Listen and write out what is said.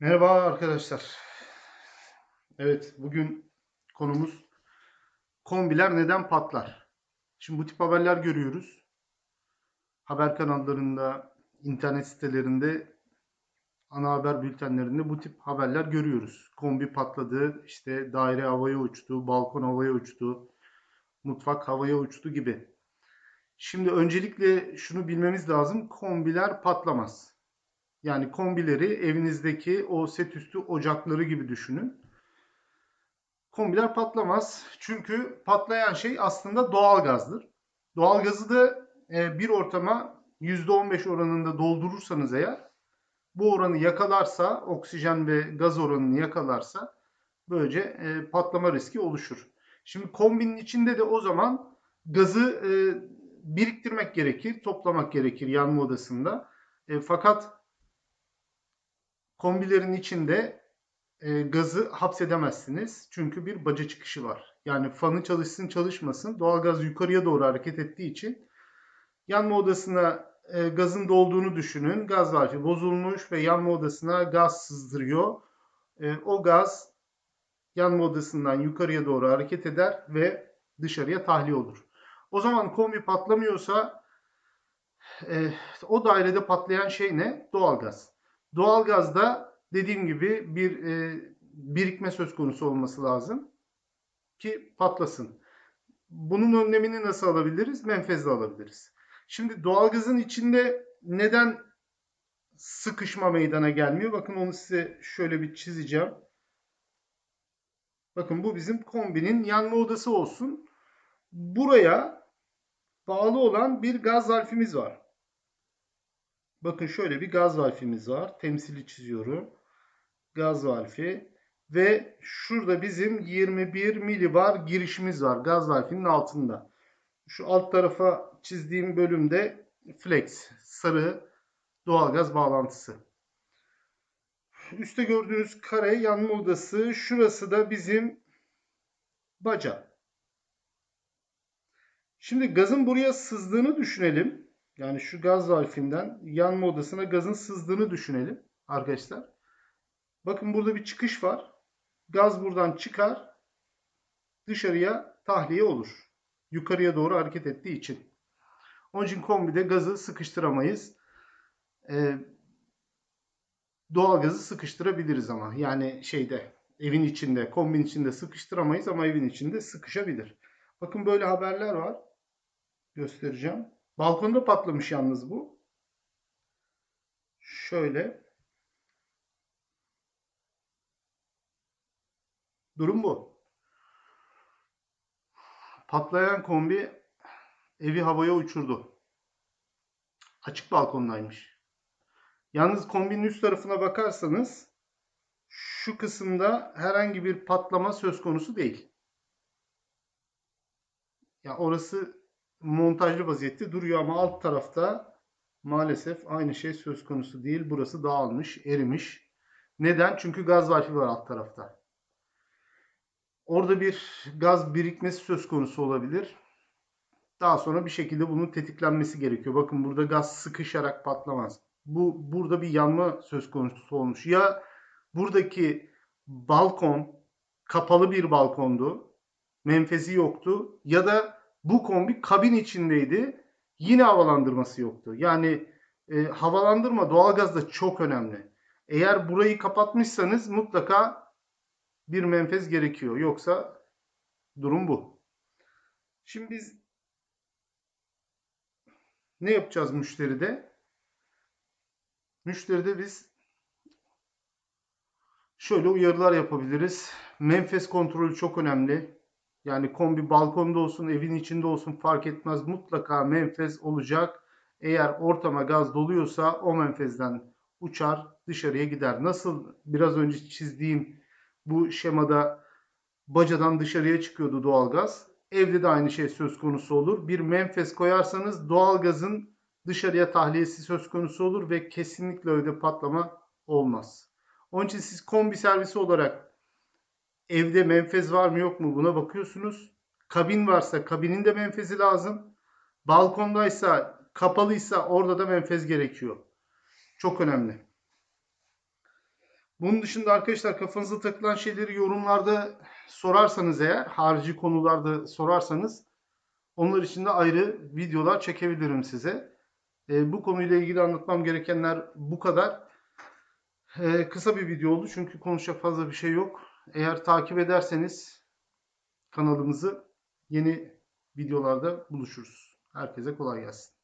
Merhaba arkadaşlar. Evet, bugün konumuz kombiler neden patlar? Şimdi bu tip haberler görüyoruz. Haber kanallarında, internet sitelerinde, ana haber bültenlerinde bu tip haberler görüyoruz. Kombi patladı, işte daire havaya uçtu, balkon havaya uçtu, mutfak havaya uçtu gibi. Şimdi öncelikle şunu bilmemiz lazım. Kombiler patlamaz. Yani kombileri evinizdeki o set üstü ocakları gibi düşünün. Kombiler patlamaz. Çünkü patlayan şey aslında doğal gazdır. Doğal gazı da e, bir ortama %15 oranında doldurursanız eğer bu oranı yakalarsa, oksijen ve gaz oranını yakalarsa böylece e, patlama riski oluşur. Şimdi kombinin içinde de o zaman gazı e, biriktirmek gerekir, toplamak gerekir yanma odasında. E, fakat kombilerin içinde e, gazı hapsedemezsiniz. Çünkü bir baca çıkışı var. Yani fanı çalışsın çalışmasın doğalgaz yukarıya doğru hareket ettiği için yanma odasına e, gazın dolduğunu düşünün. Gaz valfi bozulmuş ve yanma odasına gaz sızdırıyor. E, o gaz yanma odasından yukarıya doğru hareket eder ve dışarıya tahliye olur. O zaman kombi patlamıyorsa e, o dairede patlayan şey ne? Doğalgaz. Doğalgazda dediğim gibi bir e, birikme söz konusu olması lazım ki patlasın. Bunun önlemini nasıl alabiliriz? Menfezle alabiliriz. Şimdi doğalgazın içinde neden sıkışma meydana gelmiyor? Bakın onu size şöyle bir çizeceğim. Bakın bu bizim kombinin yanma odası olsun. Buraya bağlı olan bir gaz valfimiz var. Bakın şöyle bir gaz valfimiz var. Temsili çiziyorum. Gaz valfi. Ve şurada bizim 21 milibar girişimiz var. Gaz valfinin altında. Şu alt tarafa çizdiğim bölümde flex. Sarı doğalgaz bağlantısı. Üste gördüğünüz kare yanma odası. Şurası da bizim baca. Şimdi gazın buraya sızdığını düşünelim. Yani şu gaz valfinden yanma odasına gazın sızdığını düşünelim arkadaşlar. Bakın burada bir çıkış var. Gaz buradan çıkar. Dışarıya tahliye olur. Yukarıya doğru hareket ettiği için. Onun için kombide gazı sıkıştıramayız. Ee, doğal gazı sıkıştırabiliriz ama. Yani şeyde evin içinde, kombin içinde sıkıştıramayız ama evin içinde sıkışabilir. Bakın böyle haberler var. Göstereceğim. Balkonda patlamış yalnız bu. Şöyle. Durum bu. Patlayan kombi evi havaya uçurdu. Açık balkondaymış. Yalnız kombinin üst tarafına bakarsanız şu kısımda herhangi bir patlama söz konusu değil. Ya orası montajlı vaziyette duruyor ama alt tarafta maalesef aynı şey söz konusu değil. Burası dağılmış, erimiş. Neden? Çünkü gaz valfi var alt tarafta. Orada bir gaz birikmesi söz konusu olabilir. Daha sonra bir şekilde bunun tetiklenmesi gerekiyor. Bakın burada gaz sıkışarak patlamaz. Bu burada bir yanma söz konusu olmuş. Ya buradaki balkon kapalı bir balkondu. Menfezi yoktu ya da bu kombi kabin içindeydi. Yine havalandırması yoktu. Yani e, havalandırma doğalgazda çok önemli. Eğer burayı kapatmışsanız mutlaka bir menfez gerekiyor. Yoksa durum bu. Şimdi biz ne yapacağız müşteride? Müşteride biz şöyle uyarılar yapabiliriz. Menfez kontrolü çok önemli. Yani kombi balkonda olsun, evin içinde olsun fark etmez. Mutlaka menfez olacak. Eğer ortama gaz doluyorsa o menfezden uçar, dışarıya gider. Nasıl biraz önce çizdiğim bu şemada bacadan dışarıya çıkıyordu doğalgaz. Evde de aynı şey söz konusu olur. Bir menfez koyarsanız doğalgazın dışarıya tahliyesi söz konusu olur ve kesinlikle evde patlama olmaz. Onun için siz kombi servisi olarak evde menfez var mı yok mu buna bakıyorsunuz. Kabin varsa kabinin de menfezi lazım. Balkondaysa kapalıysa orada da menfez gerekiyor. Çok önemli. Bunun dışında arkadaşlar kafanıza takılan şeyleri yorumlarda sorarsanız eğer, harici konularda sorarsanız onlar için de ayrı videolar çekebilirim size. E, bu konuyla ilgili anlatmam gerekenler bu kadar. E, kısa bir video oldu çünkü konuşacak fazla bir şey yok. Eğer takip ederseniz kanalımızı yeni videolarda buluşuruz. Herkese kolay gelsin.